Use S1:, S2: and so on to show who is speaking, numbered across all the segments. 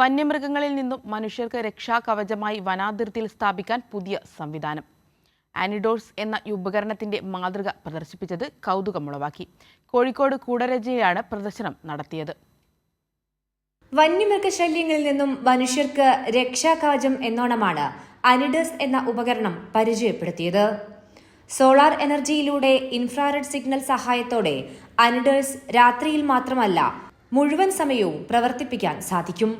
S1: വന്യമൃഗങ്ങളിൽ നിന്നും മനുഷ്യർക്ക് രക്ഷാകവചമായി വനാതിർത്തിയിൽ സ്ഥാപിക്കാൻ പുതിയ സംവിധാനം. ആനിഡോഴ്സ് എന്ന ഉപകരണത്തിന്റെ മാതൃക പ്രദർശിപ്പിച്ചത് കൗതുകമുളവാക്കി കോഴിക്കോട് കൂടരജയിലാണ് പ്രദർശനം നടത്തിയത്.
S2: വന്യമൃഗശല്യങ്ങളിൽ നിന്നും മനുഷ്യർക്ക് രക്ഷാകവചം എന്നോണമാണ് അനിഡസ് എന്ന ഉപകരണം പരിചയപ്പെടുത്തിയത്. സോളാർ എനർജിയിലൂടെ ഇൻഫ്രാറെഡ് സിഗ്നൽ സഹായത്തോടെ അനിഡേഴ്സ് രാത്രിയിൽ മാത്രമല്ല മുഴുവൻ സമയവും പ്രവർത്തിപ്പിക്കാൻ സാധിക്കും.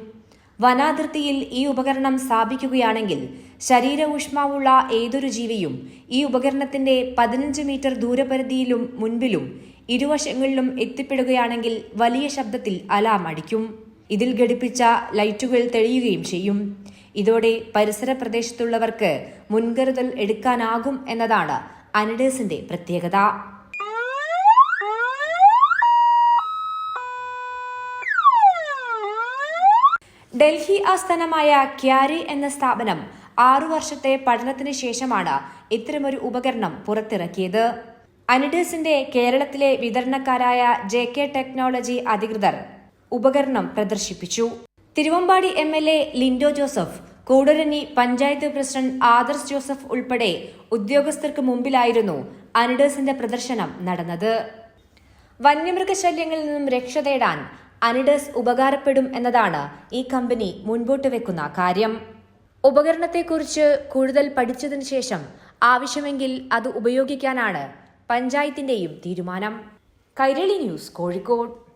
S2: വനാതിർത്തിയിൽ ഈ ഉപകരണം സ്ഥാപിക്കുകയാണെങ്കിൽ ശരീര ഊഷ്മാവുള്ള ഏതൊരു ജീവിയും ഈ ഉപകരണത്തിന്റെ പതിനഞ്ച് മീറ്റർ ദൂരപരിധിയിലും മുൻപിലും ഇരുവശങ്ങളിലും എത്തിപ്പെടുകയാണെങ്കിൽ വലിയ ശബ്ദത്തിൽ അലാം അടിക്കും. ഇതിൽ ഘടിപ്പിച്ച ലൈറ്റുകൾ തെളിയുകയും ചെയ്യും. ഇതോടെ പരിസര പ്രദേശത്തുള്ളവർക്ക് മുൻകരുതൽ എടുക്കാനാകും എന്നതാണ് അനിഡേഴ്സിന്റെ പ്രത്യേകത. ഡൽഹി ആസ്ഥാനമായ ക്യാരി എന്ന സ്ഥാപനം ആറു വർഷത്തെ പഠനത്തിന് ശേഷമാണ് ഇത്തരമൊരു ഉപകരണം പുറത്തിറക്കിയത്. അനിഡേഴ്സിന്റെ കേരളത്തിലെ വിതരണക്കാരായ ജെ കെ ടെക്നോളജി അധികൃതർ ഉപകരണം പ്രദർശിപ്പിച്ചു. Thiruvambady M L A Lindo Joseph Koodaranji panchayat president Adarsh Joseph ഉൾപ്പെടെ ഉദ്യോഗസ്ഥർക്ക് മുമ്പിലായിരുന്നു അനിഡേഴ്സിന്റെ പ്രദർശനം നടന്നത്. വന്യമൃഗശല്യങ്ങളിൽ നിന്നും രക്ഷ തേടാൻ അനിഡസ് ഉപകാരപ്പെടും എന്നതാണ് ഈ കമ്പനി മുൻപോട്ട് വെക്കുന്ന കാര്യം. ഉപകരണത്തെക്കുറിച്ച് കൂടുതൽ പഠിച്ചതിനു ശേഷം ആവശ്യമെങ്കിൽ അത് ഉപയോഗിക്കാനാണ് പഞ്ചായത്തിന്റെയും തീരുമാനം. കൈരളി ന്യൂസ് കോഴിക്കോട്.